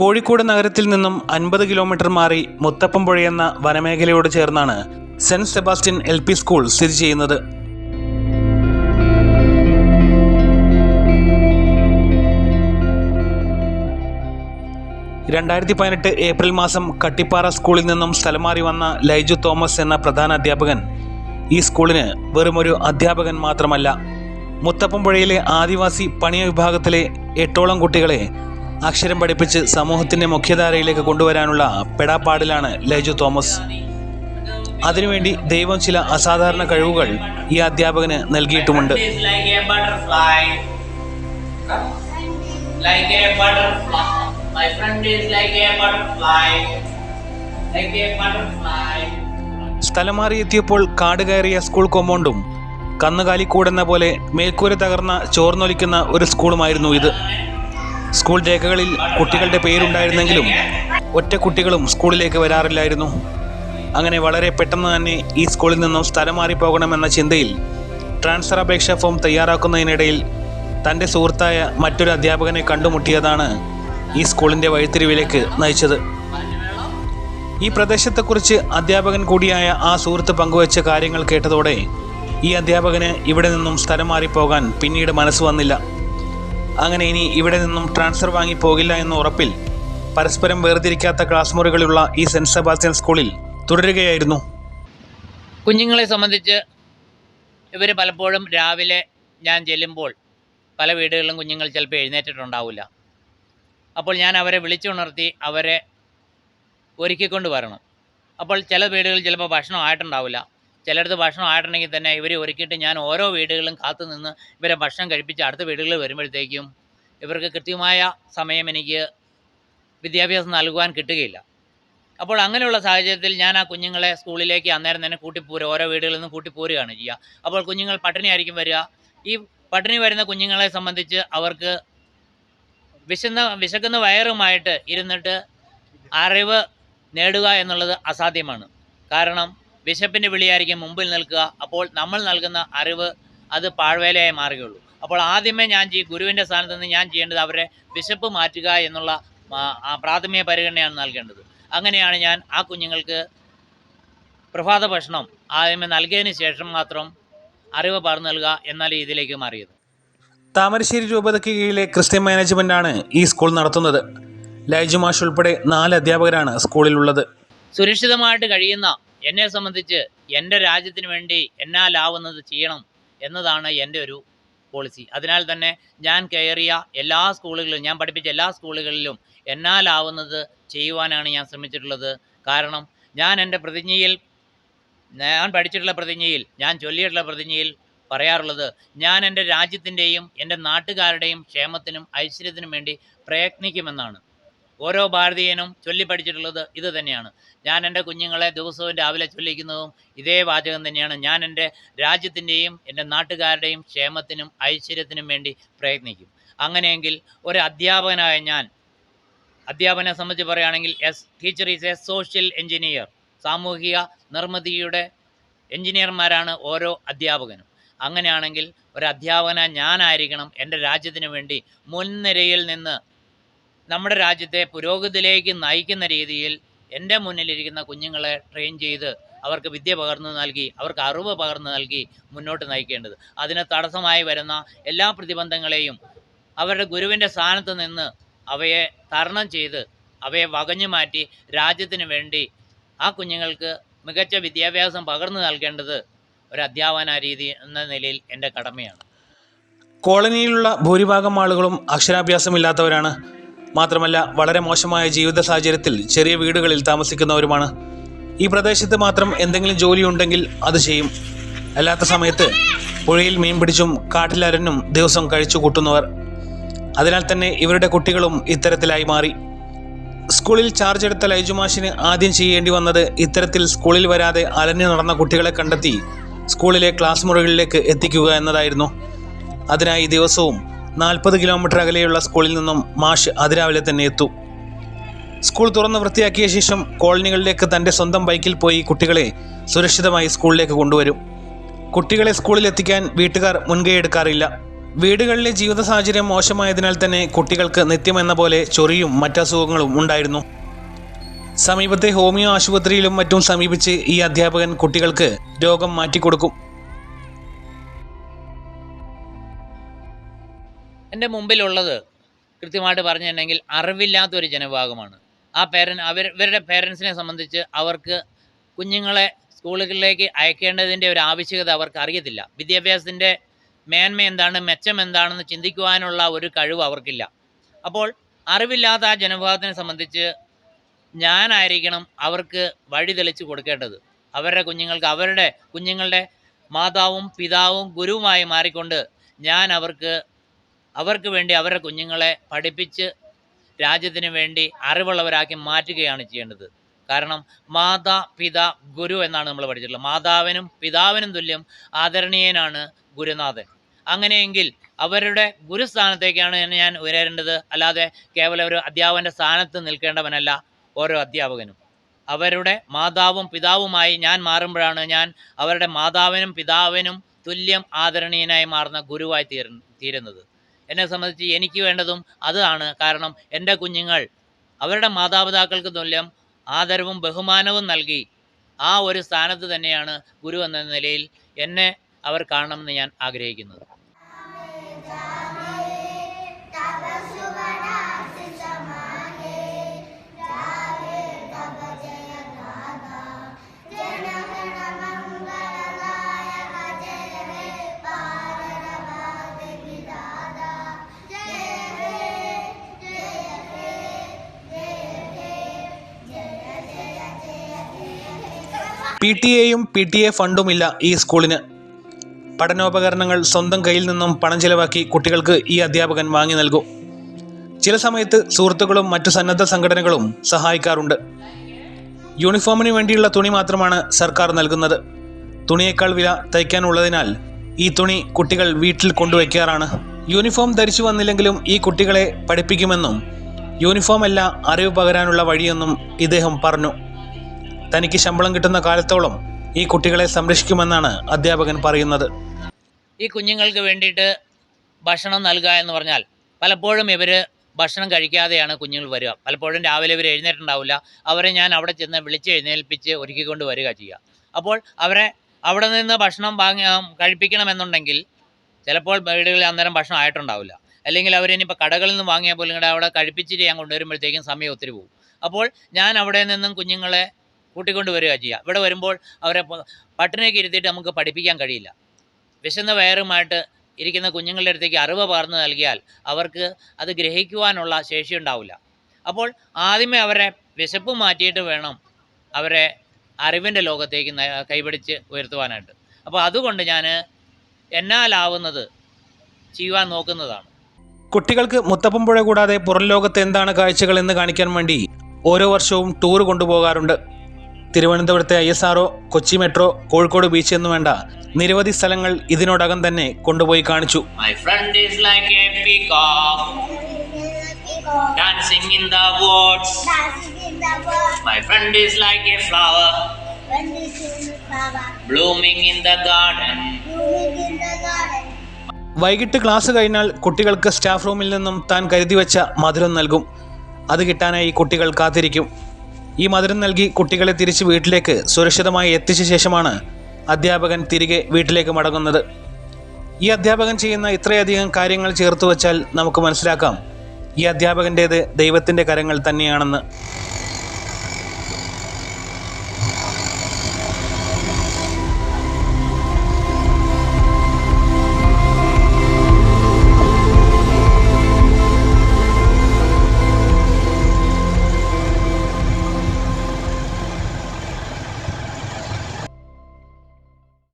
കോഴിക്കോട് നഗരത്തിൽ നിന്നും അൻപത് കിലോമീറ്റർ മാറി മുത്തപ്പംപുഴ എന്ന വനമേഖലയോട് ചേർന്നാണ് Saint Sebastian L P school സ്ഥിതി ചെയ്യുന്നത്. രണ്ടായിരത്തി പതിനെട്ട് ഏപ്രിൽ മാസം കട്ടിപ്പാറ സ്കൂളിൽ നിന്നും സ്ഥലം മാറി വന്ന ലൈജു തോമസ് എന്ന പ്രധാന അധ്യാപകൻ ഈ സ്കൂളിന് വെറുമൊരു അധ്യാപകൻ മാത്രമല്ല. മുത്തപ്പംപുഴയിലെ ആദിവാസി പണിയ വിഭാഗത്തിലെ എട്ടോളം കുട്ടികളെ അക്ഷരം പഠിപ്പിച്ച് സമൂഹത്തിന്റെ മുഖ്യധാരയിലേക്ക് കൊണ്ടുവരാനുള്ള പെടാപ്പാടിലാണ് ലൈജു തോമസ് അതിനുവേണ്ടി ദൈവം ചില അസാധാരണ കഴിവുകൾ ഈ അധ്യാപകന് നൽകിയിട്ടുമുണ്ട് like a butterfly. സ്ഥലം മാറി എത്തിയപ്പോൾ കാട് കയറിയ സ്കൂൾ കോമ്പൗണ്ടും കന്നുകാലിക്കൂടെന്ന പോലെ മേൽക്കൂര തകർന്ന ചോർന്നൊലിക്കുന്ന ഒരു സ്കൂളുമായിരുന്നു ഇത് സ്കൂൾ രേഖകളിൽ കുട്ടികളുടെ പേരുണ്ടായിരുന്നെങ്കിലും ഒറ്റ കുട്ടികളും സ്കൂളിലേക്ക് വരാറില്ലായിരുന്നു. അങ്ങനെ വളരെ പെട്ടെന്ന് തന്നെ ഈ സ്കൂളിൽ നിന്നും സ്ഥലം മാറിപ്പോകണമെന്ന ചിന്തയിൽ ട്രാൻസ്ഫർ അപേക്ഷാ ഫോം തയ്യാറാക്കുന്നതിനിടയിൽ തന്റെ സുഹൃത്തായ മറ്റൊരു അധ്യാപകനെ കണ്ടുമുട്ടിയതാണ് ഈ സ്കൂളിന്റെ വഴിത്തിരിവിലേക്ക് നയിച്ചത്. ഈ പ്രദേശത്തെക്കുറിച്ച് അധ്യാപകൻ കൂടിയായ ആ സുഹൃത്ത് പങ്കുവച്ച കാര്യങ്ങൾ കേട്ടതോടെ ഈ അധ്യാപകന് ഇവിടെ നിന്നും സ്ഥലം മാറിപ്പോകാൻ പിന്നീട് മനസ്സ് വന്നില്ല. അങ്ങനെ ഇനി ഇവിടെ നിന്നും ട്രാൻസ്ഫർ വാങ്ങി പോകില്ല എന്ന ഉറപ്പിൽ പരസ്പരം വേർതിരിക്കാത്ത ക്ലാസ് മുറികളുള്ള ഈ സെന്റ് സെബാസ്റ്റ്യൻ സ്കൂളിൽ തുടരുകയായിരുന്നു. കുഞ്ഞുങ്ങളെ സംബന്ധിച്ച് ഇവർ പലപ്പോഴും രാവിലെ ഞാൻ ചെല്ലുമ്പോൾ പല വീടുകളിലും കുഞ്ഞുങ്ങൾ ചിലപ്പോൾ എഴുന്നേറ്റിട്ടുണ്ടാവില്ല. അപ്പോൾ ഞാൻ അവരെ വിളിച്ചുണർത്തി അവരെ ഒരുക്കിക്കൊണ്ട് വരണം. അപ്പോൾ ചില വീടുകളിൽ ചിലപ്പോൾ ഭക്ഷണം ആയിട്ടുണ്ടാവില്ല. ചിലയിടത്ത് ഭക്ഷണം ആയിട്ടുണ്ടെങ്കിൽ തന്നെ ഇവരെ ഒരുക്കിയിട്ട് ഞാൻ ഓരോ വീടുകളിലും കാത്തു നിന്ന് ഇവരെ ഭക്ഷണം കഴിപ്പിച്ച് അടുത്ത വീടുകളിൽ വരുമ്പോഴത്തേക്കും ഇവർക്ക് കൃത്യമായ സമയം എനിക്ക് വിദ്യാഭ്യാസം നൽകുവാൻ കിട്ടുകയില്ല. അപ്പോൾ അങ്ങനെയുള്ള സാഹചര്യത്തിൽ ഞാൻ ആ കുഞ്ഞുങ്ങളെ സ്കൂളിലേക്ക് അന്നേരം തന്നെ കൂട്ടിപ്പോരുക ഓരോ വീടുകളിൽ നിന്ന് കൂട്ടിപ്പോരുകയാണ് ചെയ്യുക. അപ്പോൾ കുഞ്ഞുങ്ങൾ പട്ടിണി ആയിരിക്കും വരിക. ഈ പട്ടിണി വരുന്ന കുഞ്ഞുങ്ങളെ സംബന്ധിച്ച് അവർക്ക് വിശന്ന വിശക്കുന്ന വയറുമായിട്ട് ഇരുന്നിട്ട് അറിവ് നേടുക എന്നുള്ളത് അസാധ്യമാണ്. കാരണം വിശപ്പിന്റെ വിളിയായിരിക്കും മുമ്പിൽ നിൽക്കുക. അപ്പോൾ നമ്മൾ നൽകുന്ന അറിവ് അത് പാഴ്വേലയായി മാറുകയുള്ളൂ. അപ്പോൾ ആദ്യമേ ഞാൻ ചെയ്യും ഗുരുവിന്റെ സ്ഥാനത്ത് നിന്ന് ഞാൻ ചെയ്യേണ്ടത് അവരെ ബിഷപ്പ് മാറ്റുക എന്നുള്ള പ്രാഥമിക പരിഗണനയാണ് നൽകേണ്ടത്. അങ്ങനെയാണ് ഞാൻ ആ കുഞ്ഞുങ്ങൾക്ക് പ്രഭാത ഭക്ഷണം ആദ്യമേ നൽകിയതിന് ശേഷം മാത്രം അറിവ് പറഞ്ഞു നൽകുക എന്നാൽ രീതിയിലേക്ക് മാറിയത്. താമരശ്ശേരി രൂപതയ്ക്ക് കീഴിലെ ക്രിസ്ത്യൻ മാനേജ്മെന്റാണ് ഈ സ്കൂൾ നടത്തുന്നത്. ലൈജു മാഷ് ഉൾപ്പെടെ നാല് അധ്യാപകരാണ് സ്കൂളിലുള്ളത്. സുരക്ഷിതമായിട്ട് കഴിയുന്ന എന്നെ സംബന്ധിച്ച് എന്റെ രാജ്യത്തിന് വേണ്ടി എന്നാലാവുന്നത് ചെയ്യണം എന്നതാണ് എന്റെ ഒരു പോളിസി അതിനാൽ തന്നെ ഞാൻ കയറിയ എല്ലാ സ്കൂളുകളിലും ഞാൻ പഠിപ്പിച്ച എല്ലാ സ്കൂളുകളിലും എന്നാലാവുന്നത് ചെയ്യുവാനാണ് ഞാൻ ശ്രമിച്ചിട്ടുള്ളത്. കാരണം ഞാൻ എന്റെ പ്രതിജ്ഞയിൽ ഞാൻ പഠിച്ചിട്ടുള്ള പ്രതിജ്ഞയിൽ ഞാൻ ചൊല്ലിയിട്ടുള്ള പ്രതിജ്ഞയിൽ പറയാറുള്ളത് ഞാൻ എന്റെ രാജ്യത്തിന്റെയും എന്റെ നാട്ടുകാരുടെയും ക്ഷേമത്തിനും ഐശ്വര്യത്തിനും വേണ്ടി പ്രയത്നിക്കുമെന്നാണ്. ഓരോ ഭാരതീയനും ചൊല്ലി പഠിച്ചിട്ടുള്ളത് ഇത് തന്നെയാണ്. ഞാൻ എന്റെ കുഞ്ഞുങ്ങളെ ദിവസവും രാവിലെ ചൊല്ലിക്കുന്നതും ഇതേ വാചകം തന്നെയാണ്. ഞാൻ എന്റെ രാജ്യത്തിന്റെയും എന്റെ നാട്ടുകാരുടെയും ക്ഷേമത്തിനും ഐശ്വര്യത്തിനും വേണ്ടി പ്രയത്നിക്കും. അങ്ങനെയെങ്കിൽ ഒരു അധ്യാപകനായ ഞാൻ അധ്യാപനെ സംബന്ധിച്ച് പറയുകയാണെങ്കിൽ as teacher is a social engineer സാമൂഹിക നിർമ്മിതിയുടെ എഞ്ചിനീയർമാരാണ് ഓരോ അധ്യാപകനും. അങ്ങനെയാണെങ്കിൽ ഒരു അധ്യാപകന ഞാനായിരിക്കണം എന്റെ രാജ്യത്തിന് വേണ്ടി മുൻനിരയിൽ നിന്ന് നമ്മുടെ രാജ്യത്തെ പുരോഗതിയിലേക്ക് നയിക്കുന്ന രീതിയിൽ എന്റെ മുന്നിലിരിക്കുന്ന കുഞ്ഞുങ്ങളെ ട്രെയിൻ ചെയ്ത് അവർക്ക് വിദ്യ പകർന്നു നൽകി അവർക്ക് അറിവ് പകർന്നു നൽകി മുന്നോട്ട് നയിക്കേണ്ടത്. അതിന് തടസ്സമായി വരുന്ന എല്ലാ പ്രതിബന്ധങ്ങളെയും അവരുടെ ഗുരുവിന്റെ സ്ഥാനത്ത് നിന്ന് അവയെ തരണം ചെയ്ത് അവയെ വകഞ്ഞു മാറ്റി രാജ്യത്തിന് വേണ്ടി ആ കുഞ്ഞുങ്ങൾക്ക് മികച്ച വിദ്യാഭ്യാസം പകർന്നു നൽകേണ്ടത് ഒരു അധ്യാപന രീതി എന്ന നിലയിൽ എന്റെ കടമയാണ്. കോളനിയിലുള്ള ഭൂരിഭാഗം ആളുകളും അക്ഷരാഭ്യാസമില്ലാത്തവരാണ്. മാത്രമല്ല വളരെ മോശമായ ജീവിത സാഹചര്യത്തിൽ ചെറിയ വീടുകളിൽ താമസിക്കുന്നവരുമാണ്. ഈ പ്രദേശത്ത് മാത്രം എന്തെങ്കിലും ജോലി ഉണ്ടെങ്കിൽ അത് ചെയ്യും. അല്ലാത്ത സമയത്ത് പുഴയിൽ മീൻ പിടിച്ചും കാട്ടിലരഞ്ഞും ദിവസം കഴിച്ചു കൂട്ടുന്നവർ. അതിനാൽ തന്നെ ഇവരുടെ കുട്ടികളും ഇത്തരത്തിലായി മാറി. സ്കൂളിൽ ചാർജ് എടുത്ത ലൈജുമാഷിന് ആദ്യം ചെയ്യേണ്ടി വന്നത് ഇത്തരത്തിൽ സ്കൂളിൽ വരാതെ അലഞ്ഞു നടന്ന കുട്ടികളെ കണ്ടെത്തി സ്കൂളിലെ ക്ലാസ് മുറികളിലേക്ക് എത്തിക്കുക എന്നതായിരുന്നു. അതിനായി ദിവസവും നാൽപ്പത് കിലോമീറ്റർ അകലെയുള്ള സ്കൂളിൽ നിന്നും മാഷ് അതിരാവിലെ തന്നെ എത്തും. സ്കൂൾ തുറന്ന് വൃത്തിയാക്കിയ ശേഷം കോളനികളിലേക്ക് തന്റെ സ്വന്തം ബൈക്കിൽ പോയി കുട്ടികളെ സുരക്ഷിതമായി സ്കൂളിലേക്ക് കൊണ്ടുവരും. കുട്ടികളെ സ്കൂളിൽ എത്തിക്കാൻ വീട്ടുകാർ മുൻകൈ എടുക്കാറില്ല. വീടുകളിലെ ജീവിത സാഹചര്യം മോശമായതിനാൽ തന്നെ കുട്ടികൾക്ക് നിത്യമെന്ന പോലെ ചൊറിയും മറ്റസുഖങ്ങളും ഉണ്ടായിരുന്നു. സമീപത്തെ ഹോമിയോ ആശുപത്രിയിലും മറ്റും സമീപിച്ച് ഈ അധ്യാപകൻ കുട്ടികൾക്ക് രോഗം മാറ്റിക്കൊടുക്കും. എന്റെ മുമ്പിലുള്ളത് കൃത്യമായിട്ട് പറഞ്ഞിട്ടുണ്ടെങ്കിൽ അറിവില്ലാത്തൊരു ജനവിഭാഗമാണ്. ആ പേരൻ അവർ ഇവരുടെ പേരൻസിനെ സംബന്ധിച്ച് അവർക്ക് കുഞ്ഞുങ്ങളെ സ്കൂളുകളിലേക്ക് അയക്കേണ്ടതിന്റെ ഒരു ആവശ്യകത അവർക്ക് അറിയത്തില്ല. വിദ്യാഭ്യാസത്തിന്റെ മേന്മ എന്താണ് മെച്ചം എന്താണെന്ന് ചിന്തിക്കുവാനുള്ള ഒരു കഴിവ് അവർക്കില്ല. അപ്പോൾ അറിവില്ലാത്ത ആ ജനവിഭാഗത്തിനെ സംബന്ധിച്ച് ഞാനായിരിക്കണം അവർക്ക് വഴി തെളിച്ച് കൊടുക്കേണ്ടത്. അവരുടെ കുഞ്ഞുങ്ങൾക്ക് അവരുടെ കുഞ്ഞുങ്ങളുടെ മാതാവും പിതാവും ഗുരുവുമായി മാറിക്കൊണ്ട് ഞാൻ അവർക്ക് അവർക്ക് വേണ്ടി അവരുടെ കുഞ്ഞുങ്ങളെ പഠിപ്പിച്ച് രാജ്യത്തിന് വേണ്ടി അറിവുള്ളവരാക്കി മാറ്റുകയാണ് ചെയ്യേണ്ടത്. കാരണം മാതാ പിത ഗുരു എന്നാണ് നമ്മൾ പഠിച്ചിട്ടുള്ളത്. മാതാവിനും പിതാവിനും തുല്യം ആദരണീയനാണ് ഗുരുനാഥൻ. അങ്ങനെയെങ്കിൽ അവരുടെ ഗുരുസ്ഥാനത്തേക്കാണ് ഞാൻ ഉയരേണ്ടത്. അല്ലാതെ കേവലം ഒരു അധ്യാപകന്റെ സ്ഥാനത്ത് നിൽക്കേണ്ടവനല്ല ഓരോ അധ്യാപകനും. അവരുടെ മാതാവും പിതാവുമായി ഞാൻ മാറുമ്പോഴാണ് ഞാൻ അവരുടെ മാതാവിനും പിതാവിനും തുല്യം ആദരണീയനായി മാറുന്ന ഗുരുവായി തീരുന്നത്. എന്നെ സംബന്ധിച്ച് എനിക്ക് വേണ്ടതും അതാണ്. കാരണം എന്റെ കുഞ്ഞുങ്ങൾ അവരുടെ മാതാപിതാക്കൾക്ക് തുല്യം ആദരവും ബഹുമാനവും നൽകി ആ ഒരു സ്ഥാനത്ത് തന്നെയാണ് ഗുരു എന്ന നിലയിൽ എന്നെ അവർ കാണണമെന്ന് ഞാൻ ആഗ്രഹിക്കുന്നത് പി ടി എയും പി ടി എ ഫണ്ടുമില്ല ഈ സ്കൂളിന്. പഠനോപകരണങ്ങൾ സ്വന്തം കയ്യിൽ നിന്നും പണം ചിലവാക്കി കുട്ടികൾക്ക് ഈ അധ്യാപകൻ വാങ്ങി നൽകും. ചില സമയത്ത് സുഹൃത്തുക്കളും മറ്റു സന്നദ്ധ സംഘടനകളും സഹായിക്കാറുണ്ട്. യൂണിഫോമിന് വേണ്ടിയുള്ള തുണി മാത്രമാണ് സർക്കാർ നൽകുന്നത്. തുണിയേക്കാൾ വില തയ്ക്കാനുള്ളതിനാൽ ഈ തുണി കുട്ടികൾ വീട്ടിൽ കൊണ്ടുവയ്ക്കാറാണ്. യൂണിഫോം ധരിച്ചു വന്നില്ലെങ്കിലും ഈ കുട്ടികളെ പഠിപ്പിക്കുമെന്നും യൂണിഫോം അല്ല അറിവ് പകരാനുള്ള വഴിയെന്നും ഇദ്ദേഹം പറഞ്ഞു. തനിക്ക് ശമ്പളം കിട്ടുന്ന കാലത്തോളം ഈ കുട്ടികളെ സംരക്ഷിക്കുമെന്നാണ് അധ്യാപകൻ പറയുന്നത്. ഈ കുഞ്ഞുങ്ങൾക്ക് വേണ്ടിയിട്ട് ഭക്ഷണം നൽകുക എന്ന് പറഞ്ഞാൽ പലപ്പോഴും ഇവർ ഭക്ഷണം കഴിക്കാതെയാണ് കുഞ്ഞുങ്ങൾ വരിക. പലപ്പോഴും രാവിലെ ഇവർ എഴുന്നേറ്റുണ്ടാവില്ല അവരെ ഞാൻ അവിടെ ചെന്ന് വിളിച്ച് എഴുന്നേൽപ്പിച്ച് ഒരുക്കിക്കൊണ്ട് വരിക ചെയ്യുക. അപ്പോൾ അവരെ അവിടെ നിന്ന് ഭക്ഷണം വാങ്ങി കഴിപ്പിക്കണമെന്നുണ്ടെങ്കിൽ ചിലപ്പോൾ വീടുകളിൽ അന്നേരം ഭക്ഷണം ആയിട്ടുണ്ടാവില്ല. അല്ലെങ്കിൽ അവരിനിപ്പോൾ കടകളിൽ നിന്ന് വാങ്ങിയാൽ പോലും കൂടെ അവിടെ കഴിപ്പിച്ചിട്ട് ഞാൻ കൊണ്ടുവരുമ്പോഴത്തേക്കും സമയം ഒത്തിരി പോകും. അപ്പോൾ ഞാൻ അവിടെ നിന്നും കുഞ്ഞുങ്ങളെ കൂട്ടിക്കൊണ്ട് വരിക ചെയ്യുക ഇവിടെ വരുമ്പോൾ അവരെ പട്ടിണിയൊക്കെ ഇരുത്തിയിട്ട് നമുക്ക് പഠിപ്പിക്കാൻ കഴിയില്ല. വിശന്ന വയറുമായിട്ട് ഇരിക്കുന്ന കുഞ്ഞുങ്ങളുടെ അടുത്തേക്ക് അറിവ് പകർന്നു നൽകിയാൽ അവർക്ക് അത് ഗ്രഹിക്കുവാനുള്ള ശേഷി ഉണ്ടാവില്ല. അപ്പോൾ ആദ്യമേ അവരെ വിശപ്പ് മാറ്റിയിട്ട് വേണം അവരെ അറിവിന്റെ ലോകത്തേക്ക് കൈപിടിച്ച് ഉയർത്തുവാനായിട്ട്. അപ്പോൾ അതുകൊണ്ട് ഞാൻ എന്നാലാവുന്നത് ചെയ്യുവാൻ നോക്കുന്നതാണ്. കുട്ടികൾക്ക് മുത്തപ്പം പുഴ കൂടാതെ പുറം ലോകത്ത് എന്താണ് കാഴ്ചകൾ എന്ന് കാണിക്കാൻ വേണ്ടി ഓരോ വർഷവും ടൂർ കൊണ്ടുപോകാറുണ്ട്. തിരുവനന്തപുരത്തെ I S R O Kochi metro Kozhikode beach എന്നു വേണ്ട നിരവധി സ്ഥലങ്ങൾ ഇതിനോടകം തന്നെ കൊണ്ടുപോയി കാണിച്ചു. വൈകിട്ട് ക്ലാസ് കഴിഞ്ഞാൽ കുട്ടികൾക്ക് സ്റ്റാഫ് റൂമിൽ നിന്നും താൻ കരുതി വെച്ച മധുരം നൽകും. അത് കിട്ടാനായി കുട്ടികൾ കാത്തിരിക്കും. ഈ മധുരം നൽകി കുട്ടികളെ തിരിച്ച് വീട്ടിലേക്ക് സുരക്ഷിതമായി എത്തിച്ച ശേഷമാണ് അധ്യാപകൻ തിരികെ വീട്ടിലേക്ക് മടങ്ങുന്നത്. ഈ അധ്യാപകൻ ചെയ്യുന്ന ഇത്രയധികം കാര്യങ്ങൾ ചേർത്ത് വച്ചാൽ നമുക്ക് മനസ്സിലാക്കാം. ഈ അധ്യാപകന്റേത് ദൈവത്തിന്റെ കരങ്ങൾ തന്നെയാണെന്ന്.